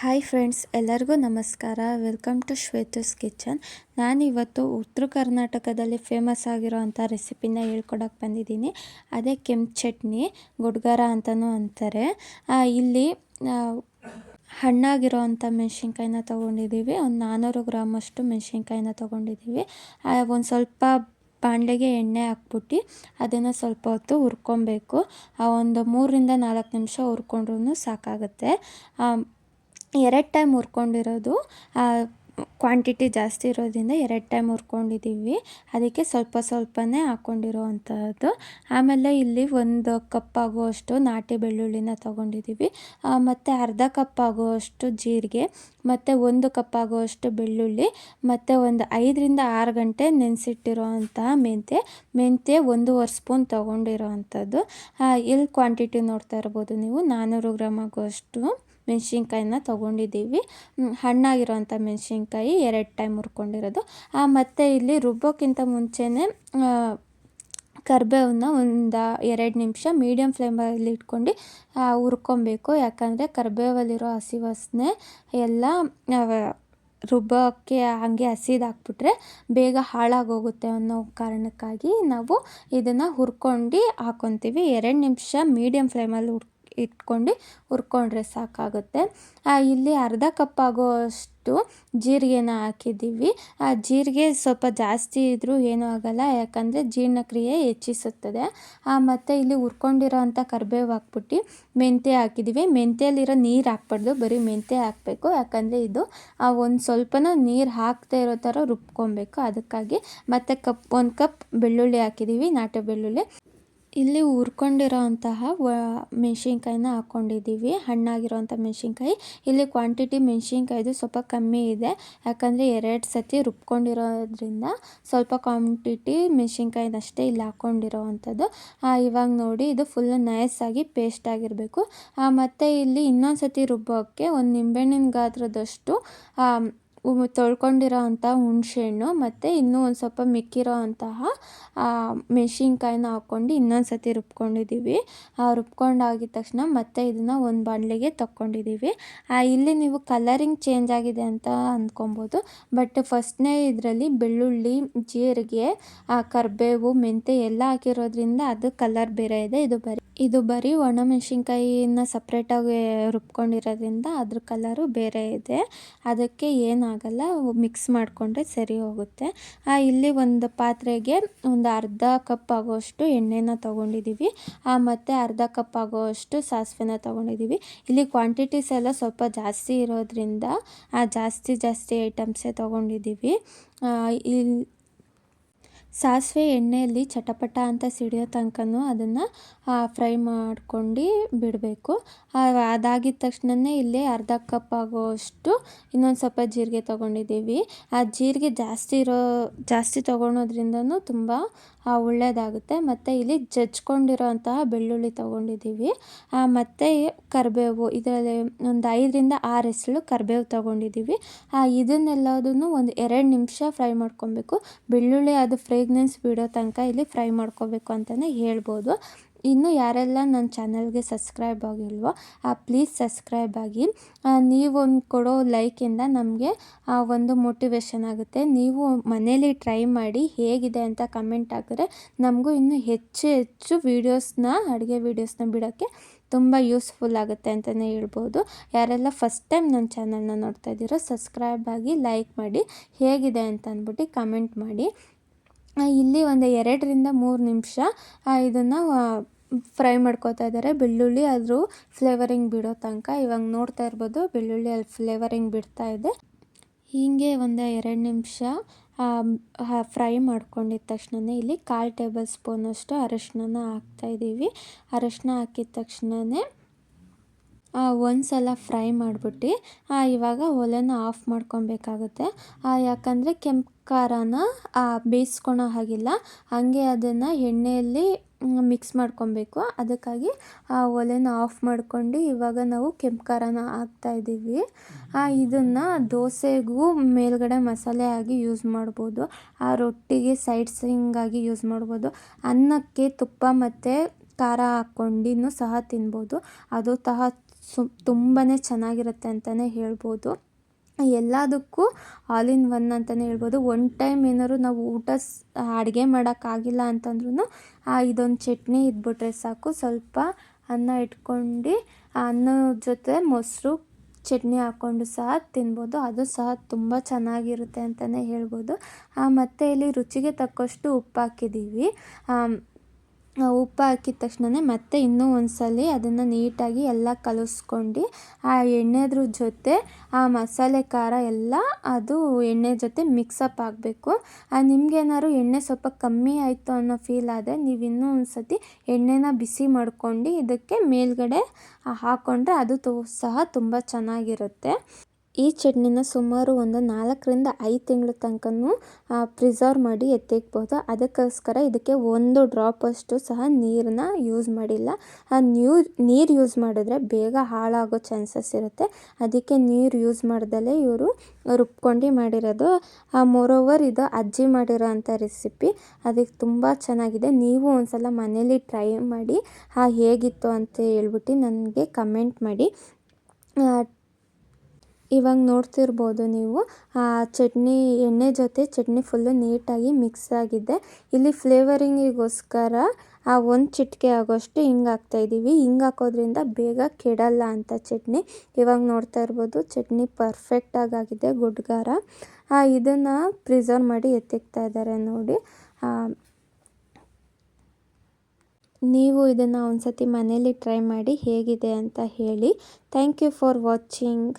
Hi friends, ಎಲ್ಲರಿಗೂ ನಮಸ್ಕಾರ. Welcome to Shweta's kitchen. ನಾನಿವತ್ತು ಉತ್ತರ ಕರ್ನಾಟಕದಲ್ಲಿ ಫೇಮಸ್ ಆಗಿರೋ ಅಂಥ ರೆಸಿಪಿನ ಹೇಳ್ಕೊಡಕ್ಕೆ ಬಂದಿದ್ದೀನಿ. ಅದೇ ಕೆಂಪು ಚಟ್ನಿ, ಗುಡ್ಗಾರ ಅಂತಲೂ ಅಂತಾರೆ. ಇಲ್ಲಿ ಹಣ್ಣಾಗಿರೋ ಅಂಥ ಮೆಣಸಿನ್ಕಾಯಿನ ತೊಗೊಂಡಿದ್ದೀವಿ. ಒಂದು ನಾನ್ನೂರು ಗ್ರಾಮಷ್ಟು ಮೆಣಸಿನ್ಕಾಯಿನ ತೊಗೊಂಡಿದ್ದೀವಿ. ಒಂದು ಸ್ವಲ್ಪ ಬಾಣಲೆಗೆ ಎಣ್ಣೆ ಹಾಕ್ಬಿಟ್ಟು ಅದನ್ನು ಸ್ವಲ್ಪ ಹೊತ್ತು ಹುರ್ಕೊಬೇಕು. ಒಂದು ಮೂರರಿಂದ ನಾಲ್ಕು ನಿಮಿಷ ಹುರ್ಕೊಂಡ್ರೂ ಸಾಕಾಗುತ್ತೆ. ಎರಡು ಟೈಮ್ ಹುರ್ಕೊಂಡಿರೋದು ಕ್ವಾಂಟಿಟಿ ಜಾಸ್ತಿ ಇರೋದ್ರಿಂದ ಎರಡು ಟೈಮ್ ಹುರ್ಕೊಂಡಿದ್ದೀವಿ ಅದಕ್ಕೆ ಸ್ವಲ್ಪ ಸ್ವಲ್ಪನೇ ಹಾಕ್ಕೊಂಡಿರೋ ಅಂಥದ್ದು ಆಮೇಲೆ ಇಲ್ಲಿ ಒಂದು ಕಪ್ ಆಗುವಷ್ಟು ನಾಟಿ ಬೆಳ್ಳುಳ್ಳಿನ ತೊಗೊಂಡಿದ್ದೀವಿ ಮತ್ತು ಅರ್ಧ ಕಪ್ ಆಗುವಷ್ಟು ಜೀರಿಗೆ, ಮತ್ತು ಒಂದು ಕಪ್ ಆಗುವಷ್ಟು ಬೆಳ್ಳುಳ್ಳಿ, ಮತ್ತು ಒಂದು ಐದರಿಂದ ಆರು ಗಂಟೆ ನೆನೆಸಿಟ್ಟಿರೋ ಅಂತಹ ಮೆಂತ್ಯ. ಮೆಂತ್ಯ ಒಂದೂವರೆ ಸ್ಪೂನ್ ತೊಗೊಂಡಿರೋ ಅಂಥದ್ದು ಇಲ್ಲಿ ಕ್ವಾಂಟಿಟಿ ನೋಡ್ತಾ ಇರ್ಬೋದು ನೀವು. ನಾನ್ನೂರು ಗ್ರಾಮ್ ಆಗುವಷ್ಟು. ಮೆಣಸಿನ್ಕಾಯಿನ ತೊಗೊಂಡಿದ್ದೀವಿ. ಹಣ್ಣಾಗಿರೋವಂಥ ಮೆಣಸಿನ್ಕಾಯಿ ಎರಡು ಟೈಮ್ ಹುರ್ಕೊಂಡಿರೋದು. ಮತ್ತು ಇಲ್ಲಿ ರುಬ್ಬೋಕ್ಕಿಂತ ಮುಂಚೆನೇ ಕರಿಬೇವನ್ನ ಒಂದು ಎರಡು ನಿಮಿಷ ಮೀಡಿಯಮ್ ಫ್ಲೇಮಲ್ಲಿ ಇಟ್ಕೊಂಡು ಹುರ್ಕೊಬೇಕು. ಯಾಕಂದರೆ ಕರಿಬೇವಲ್ಲಿರೋ ಹಸಿ ವಾಸನೆ ಎಲ್ಲ ರುಬ್ಬೋಕ್ಕೆ ಹಾಗೆ ಹಸಿದಾಕ್ಬಿಟ್ರೆ ಬೇಗ ಹಾಳಾಗೋಗುತ್ತೆ ಅನ್ನೋ ಕಾರಣಕ್ಕಾಗಿ ನಾವು ಇದನ್ನು ಹುರ್ಕೊಂಡು ಹಾಕ್ಕೊತೀವಿ ಎರಡು ನಿಮಿಷ ಮೀಡಿಯಮ್ ಫ್ಲೇಮಲ್ಲಿ ಹುರ್ ಇಟ್ಕೊಂಡು ಹುರ್ಕೊಂಡ್ರೆ ಸಾಕಾಗುತ್ತೆ. ಇಲ್ಲಿ ಅರ್ಧ ಕಪ್ ಆಗೋಷ್ಟು ಜೀರಿಗೆನ ಹಾಕಿದ್ದೀವಿ. ಆ, ಜೀರಿಗೆ ಸ್ವಲ್ಪ ಜಾಸ್ತಿ ಇದ್ದರೂ ಏನೂ ಆಗೋಲ್ಲ, ಯಾಕಂದರೆ ಜೀರ್ಣಕ್ರಿಯೆ ಹೆಚ್ಚಿಸುತ್ತದೆ. ಮತ್ತು ಇಲ್ಲಿ ಹುರ್ಕೊಂಡಿರೋ ಅಂಥ ಕರಿಬೇವು ಹಾಕ್ಬಿಟ್ಟು ಮೆಂತ್ಯ ಹಾಕಿದ್ದೀವಿ. ಮೆಂತ್ಯಲ್ಲಿರೋ ನೀರು ಹಾಕ್ಬಾರ್ದು, ಬರೀ ಮೆಂತ್ಯ ಹಾಕಬೇಕು. ಯಾಕಂದರೆ ಇದು ಒಂದು ಸ್ವಲ್ಪನೂ ನೀರು ಹಾಕದೇ ಇರೋ ಥರ ರುಬ್ಕೊಬೇಕು. ಅದಕ್ಕಾಗಿ ಮತ್ತು ಕಪ್, ಒಂದು ಕಪ್ ಬೆಳ್ಳುಳ್ಳಿ ಹಾಕಿದ್ದೀವಿ, ನಾಟಿ ಬೆಳ್ಳುಳ್ಳಿ. ಇಲ್ಲಿ ಹುರ್ಕೊಂಡಿರೋ ಅಂತಹ ವ ಮೆಣ್ಸಿನ್ಕಾಯಿನ ಹಾಕ್ಕೊಂಡಿದ್ದೀವಿ ಹಣ್ಣಾಗಿರೋವಂಥ ಮೆಣ್ಸಿನ್ಕಾಯಿ. ಇಲ್ಲಿ ಕ್ವಾಂಟಿಟಿ ಮೆಣ್ಸಿನ್ಕಾಯ್ದು ಸ್ವಲ್ಪ ಕಮ್ಮಿ ಇದೆ. ಯಾಕಂದರೆ ಎರಡು ಸತಿ ರುಬ್ಕೊಂಡಿರೋದ್ರಿಂದ ಸ್ವಲ್ಪ ಕ್ವಾಂಟಿಟಿ ಮೆಣ್ಸಿನ್ಕಾಯಿನಷ್ಟೇ ಇಲ್ಲಿ ಹಾಕ್ಕೊಂಡಿರೋ ಅಂಥದ್ದು ಇವಾಗ ನೋಡಿ ಇದು ಫುಲ್ ನೈಸಾಗಿ ಪೇಸ್ಟ್ ಆಗಿರಬೇಕು. ಮತ್ತು ಇಲ್ಲಿ ಇನ್ನೊಂದು ಸತಿ ರುಬ್ಬೋಕ್ಕೆ ಒಂದು ನಿಂಬೆಹಣ್ಣಿನ ಗಾತ್ರದಷ್ಟು ತೊಳ್ಕೊಂಡಿರೋ ಅಂಥ ಹುಣಸೆಹಣ್ಣು ಮತ್ತು ಇನ್ನೂ ಒಂದು ಸ್ವಲ್ಪ ಮಿಕ್ಕಿರೋ ಅಂತಹ ಮೆಣ್ಸಿನ್ಕಾಯಿನ ಹಾಕ್ಕೊಂಡು ಇನ್ನೊಂದು ಸತಿ ರುಬ್ಕೊಂಡಿದ್ದೀವಿ ರುಬ್ಕೊಂಡಾಗಿದ ತಕ್ಷಣ ಮತ್ತೆ ಇದನ್ನು ಒಂದು ಬಾಣಲೆಗೆ ತಕ್ಕೊಂಡಿದ್ದೀವಿ ಇಲ್ಲಿ ನೀವು ಕಲರಿಂಗ್ ಚೇಂಜ್ ಆಗಿದೆ ಅಂತ ಅಂದ್ಕೊಬೋದು ಬಟ್ ಫಸ್ಟ್ನೇ ಇದರಲ್ಲಿ ಬೆಳ್ಳುಳ್ಳಿ, ಜೀರಿಗೆ ಕರಿಬೇವು, ಮೆಂತ್ಯ ಎಲ್ಲ ಹಾಕಿರೋದ್ರಿಂದ ಅದು ಕಲರ್ ಬೇರೆ ಇದೆ. ಇದು ಬರೀ ಇದು ಬರೀ ಒಣಮೆಣ್ಸಿನ್ಕಾಯಿನ ಸಪ್ರೇಟಾಗಿ ರುಬ್ಕೊಂಡಿರೋದ್ರಿಂದ ಅದ್ರ ಕಲರು ಬೇರೆ ಇದೆ. ಅದಕ್ಕೆ ಏನಾಗಲ್ಲ ಮಿಕ್ಸ್ ಮಾಡಿಕೊಂಡ್ರೆ ಸರಿ ಹೋಗುತ್ತೆ. ಇಲ್ಲಿ ಒಂದು ಪಾತ್ರೆಗೆ ಒಂದು ಅರ್ಧ ಕಪ್ ಆಗೋಷ್ಟು ಎಣ್ಣೆನ ತೊಗೊಂಡಿದ್ದೀವಿ ಮತ್ತು ಅರ್ಧ ಕಪ್ ಆಗೋಷ್ಟು ಸಾಸಿವೆನ ತೊಗೊಂಡಿದ್ದೀವಿ ಇಲ್ಲಿ ಕ್ವಾಂಟಿಟೀಸ್ ಎಲ್ಲ ಸ್ವಲ್ಪ ಜಾಸ್ತಿ ಇರೋದ್ರಿಂದ ಜಾಸ್ತಿ ಜಾಸ್ತಿ ಐಟಮ್ಸೇ ತೊಗೊಂಡಿದ್ದೀವಿ ಇಲ್ಲಿ ಸಾಸಿವೆ ಎಣ್ಣೆಯಲ್ಲಿ ಚಟಪಟ ಅಂತ ಸಿಡಿಯೋ ತನಕನೂ ಅದನ್ನು ಫ್ರೈ ಮಾಡ್ಕೊಂಡು ಬಿಡಬೇಕು. ಅದಾಗಿದ ತಕ್ಷಣನೇ ಇಲ್ಲಿ ಅರ್ಧ ಕಪ್ ಆಗೋಷ್ಟು ಇನ್ನೊಂದು ಸ್ವಲ್ಪ ಜೀರಿಗೆ ತೊಗೊಂಡಿದ್ದೀವಿ. ಆ ಜೀರಿಗೆ ಜಾಸ್ತಿ ಇರೋ, ಜಾಸ್ತಿ ತೊಗೊಳೋದ್ರಿಂದನೂ ತುಂಬ ಒಳ್ಳೆಯದಾಗುತ್ತೆ ಮತ್ತು ಇಲ್ಲಿ ಜಜ್ಕೊಂಡಿರೋ ಅಂತಹ ಬೆಳ್ಳುಳ್ಳಿ ತೊಗೊಂಡಿದ್ದೀವಿ. ಮತ್ತು ಕರಿಬೇವು, ಇದರಲ್ಲಿ ಒಂದು ಐದರಿಂದ ಆರು ಎಸಳು ಕರಿಬೇವು ತೊಗೊಂಡಿದ್ದೀವಿ. ಇದನ್ನೆಲ್ಲದನ್ನು ಒಂದು ಎರಡು ನಿಮಿಷ ಫ್ರೈ ಮಾಡ್ಕೊಬೇಕು. ಬೆಳ್ಳುಳ್ಳಿ ಅದು ಫ್ರೇಗ್ನೆನ್ಸ್ ಬಿಡೋ ತನಕ ಇಲ್ಲಿ ಫ್ರೈ ಮಾಡ್ಕೋಬೇಕು ಅಂತಲೇ ಹೇಳ್ಬೋದು. ಇನ್ನು ಯಾರೆಲ್ಲ ನನ್ನ ಚಾನಲ್ಗೆ ಸಬ್ಸ್ಕ್ರೈಬ್ ಆಗಿಲ್ವೋ ಪ್ಲೀಸ್ ಸಬ್ಸ್ಕ್ರೈಬ್ ಆಗಿ. ನೀವು ಕೊಡೋ ಲೈಕಿಂದ ನಮಗೆ ಒಂದು ಮೋಟಿವೇಶನ್ ಆಗುತ್ತೆ. ನೀವು ಮನೇಲಿ ಟ್ರೈ ಮಾಡಿ ಹೇಗಿದೆ ಅಂತ ಕಮೆಂಟ್ ಹಾಕಿದ್ರೆ ನಮಗೂ ಇನ್ನೂ ಹೆಚ್ಚು ಹೆಚ್ಚು ವೀಡಿಯೋಸ್ನ ಅಡುಗೆ ವೀಡಿಯೋಸ್ನ ಬಿಡೋಕ್ಕೆ ತುಂಬ ಯೂಸ್ಫುಲ್ ಆಗುತ್ತೆ ಅಂತಲೇ ಹೇಳ್ಬೋದು. ಯಾರೆಲ್ಲ ಫಸ್ಟ್ ಟೈಮ್ ನನ್ನ ಚಾನಲ್ನ ನೋಡ್ತಾ ಇದ್ದೀರೋ ಸಬ್ಸ್ಕ್ರೈಬ್ ಆಗಿ ಲೈಕ್ ಮಾಡಿ. ಹೇಗಿದೆ ಅಂತ ಅಂದ್ಬಿಟ್ಟು ಕಮೆಂಟ್ ಮಾಡಿ. ಇಲ್ಲಿ ಒಂದು ಎರಡರಿಂದ ಮೂರು ನಿಮಿಷ ಇದನ್ನು ಫ್ರೈ ಮಾಡ್ಕೋತಾ ಇದ್ದಾರೆ. ಬೆಳ್ಳುಳ್ಳಿ ಅದ್ರ ಫ್ಲೇವರಿಂಗ್ ಬಿಡೋ ತನಕ. ಇವಾಗ ನೋಡ್ತಾ ಇರ್ಬೋದು, ಬೆಳ್ಳುಳ್ಳಿ ಅಲ್ಲಿ ಫ್ಲೇವರಿಂಗ್ ಬಿಡ್ತಾ ಇದೆ. ಹೀಗೆ ಒಂದು ಎರಡು ನಿಮಿಷ ಫ್ರೈ ಮಾಡ್ಕೊಂಡಿದ್ದ ತಕ್ಷಣವೇ ಇಲ್ಲಿ ಕಾಲು ಟೇಬಲ್ ಸ್ಪೂನಷ್ಟು ಅರಶಿನ ಹಾಕ್ತಾಯಿದ್ದೀವಿ ಅರಶಿನ ಹಾಕಿದ ತಕ್ಷಣವೇ ಒಂದು ಸಲ ಫ್ರೈ ಮಾಡಿಬಿಟ್ಟು ಇವಾಗ ಒಲೆನ ಆಫ್ ಮಾಡ್ಕೊಬೇಕಾಗುತ್ತೆ. ಯಾಕಂದರೆ ಕೆಂಪು ಖಾರನ ಬೇಯಿಸ್ಕೊಳೋ ಹಾಗಿಲ್ಲ. ಹಾಗೆ ಅದನ್ನು ಎಣ್ಣೆಯಲ್ಲಿ ಮಿಕ್ಸ್ ಮಾಡ್ಕೊಬೇಕು. ಅದಕ್ಕಾಗಿ, ಆ, ಒಲೆನ ಆಫ್ ಮಾಡ್ಕೊಂಡು ಇವಾಗ ನಾವು ಕೆಂಪು ಖಾರನ ಹಾಕ್ತಾಯಿದ್ದೀವಿ ಇದನ್ನು ದೋಸೆಗೂ ಮೇಲ್ಗಡೆ ಮಸಾಲೆ ಆಗಿ ಯೂಸ್ ಮಾಡ್ಬೋದು. ಆ, ರೊಟ್ಟಿಗೆ ಸೈಡ್ಸಿಂಗಾಗಿ ಯೂಸ್ ಮಾಡ್ಬೋದು. ಅನ್ನಕ್ಕೆ ತುಪ್ಪ ಮತ್ತು ಖಾರ ಹಾಕ್ಕೊಂಡಿನೂ ಸಹ ತಿನ್ಬೋದು. ಅದು ತಹ ಸು ತುಂಬಾ ಚೆನ್ನಾಗಿರುತ್ತೆ ಅಂತಲೇ ಹೇಳ್ಬೋದು. ಎಲ್ಲದಕ್ಕೂ ಆಲ್ ಇನ್ ಒನ್ ಅಂತಲೇ ಹೇಳ್ಬೋದು. ಒನ್ ಟೈಮ್ ಏನಾದ್ರು ನಾವು ಊಟ ಅಡುಗೆ ಮಾಡೋಕ್ಕಾಗಿಲ್ಲ ಅಂತಂದ್ರೂ ಇದೊಂದು ಚಟ್ನಿ ಇದ್ಬಿಟ್ರೆ ಸಾಕು. ಸ್ವಲ್ಪ ಅನ್ನ ಇಟ್ಕೊಂಡು ಅನ್ನ ಜೊತೆ ಮೊಸರು ಚಟ್ನಿ ಹಾಕ್ಕೊಂಡು ಸಹ ತಿನ್ಬೋದು. ಅದು ಸಹ ತುಂಬ ಚೆನ್ನಾಗಿರುತ್ತೆ ಅಂತಲೇ ಹೇಳ್ಬೋದು. ಮತ್ತು ಇಲ್ಲಿ ರುಚಿಗೆ ತಕ್ಕಷ್ಟು ಉಪ್ಪು ಹಾಕಿದ್ದೀವಿ ಉಪ್ಪು ಹಾಕಿದ ತಕ್ಷಣನೇ ಮತ್ತೆ ಇನ್ನೂ ಒಂದು ಸಲ ಅದನ್ನು ನೀಟಾಗಿ ಎಲ್ಲ ಕಲಸ್ಕೊಂಡು ಆ ಎಣ್ಣೆದ್ರ ಜೊತೆ ಆ ಮಸಾಲೆ ಖಾರ ಎಲ್ಲ ಅದು ಎಣ್ಣೆ ಜೊತೆ ಮಿಕ್ಸಪ್ ಆಗಬೇಕು. ನಿಮ್ಗೇನಾದ್ರು ಎಣ್ಣೆ ಸ್ವಲ್ಪ ಕಮ್ಮಿ ಆಯಿತು ಅನ್ನೋ ಫೀಲ್ ಆದರೆ ನೀವು ಇನ್ನೂ ಒಂದು ಸತಿ ಎಣ್ಣೆನ ಬಿಸಿ ಮಾಡ್ಕೊಂಡು ಇದಕ್ಕೆ ಮೇಲ್ಗಡೆ ಹಾಕ್ಕೊಂಡ್ರೆ ಅದು ಸಹ ತುಂಬ ಚೆನ್ನಾಗಿರುತ್ತೆ. ಈ ಚಟ್ನಿನ ಸುಮಾರು ಒಂದು ನಾಲ್ಕರಿಂದ ಐದು ತಿಂಗಳ ತನಕನೂ ಪ್ರಿಸರ್ವ್ ಮಾಡಿ ಎತ್ತಿಕ್ಬೋದು ಅದಕ್ಕೋಸ್ಕರ ಇದಕ್ಕೆ ಒಂದು ಡ್ರಾಪಷ್ಟು ಸಹ ನೀರನ್ನ ಯೂಸ್ ಮಾಡಿಲ್ಲ. ಆ ನ್ಯೂ ನೀರು ಯೂಸ್ ಮಾಡಿದ್ರೆ ಬೇಗ ಹಾಳಾಗೋ ಚಾನ್ಸಸ್ ಇರುತ್ತೆ. ಅದಕ್ಕೆ ನೀರು ಯೂಸ್ ಮಾಡ್ದಲೇ ಇವರು ರುಬ್ಕೊಂಡು ಮಾಡಿರೋದು. ಆ ಮೋರೋವರ್ ಇದು ಅಜ್ಜಿ ಮಾಡಿರೋ ಅಂಥ ರೆಸಿಪಿ ಅದಕ್ಕೆ ತುಂಬ ಚೆನ್ನಾಗಿದೆ. ನೀವು ಒಂದ್ಸಲ ಮನೇಲಿ ಟ್ರೈ ಮಾಡಿ ಹೇಗಿತ್ತು ಅಂತ ಹೇಳ್ಬಿಟ್ಟು ನನಗೆ ಕಮೆಂಟ್ ಮಾಡಿ. ಇವಾಗ ನೋಡ್ತಿರ್ಬೋದು ನೀವು ಚಟ್ನಿ, ಎಣ್ಣೆ ಜೊತೆ ಚಟ್ನಿ ಫುಲ್ಲು ನೀಟಾಗಿ ಮಿಕ್ಸ್ ಆಗಿದೆ. ಇಲ್ಲಿ ಫ್ಲೇವರಿಂಗಿಗೋಸ್ಕರ ಆ ಒಂದು ಚಿಟಿಕೆ ಆಗೋಷ್ಟು ಹಿಂಗೆ ಹಾಕ್ತಾಯಿದ್ದೀವಿ ಹಿಂಗೆ ಹಾಕೋದ್ರಿಂದ ಬೇಗ ಕೆಡಲ್ಲ ಅಂತ ಚಟ್ನಿ. ಇವಾಗ ನೋಡ್ತಾ ಇರ್ಬೋದು, ಚಟ್ನಿ ಪರ್ಫೆಕ್ಟಾಗಿ ಆಗಿದೆ ಗುಡ್ಗಾರ. ಇದನ್ನು ಪ್ರಿಸರ್ವ್ ಮಾಡಿ ಎತ್ತಿಕ್ತಾ ಇದ್ದಾರೆ ನೋಡಿ. ನೀವು ಇದನ್ನು ಒಂದು ಸತಿ ಮನೇಲಿ ಟ್ರೈ ಮಾಡಿ ಹೇಗಿದೆ ಅಂತ ಹೇಳಿ. Thank you for watching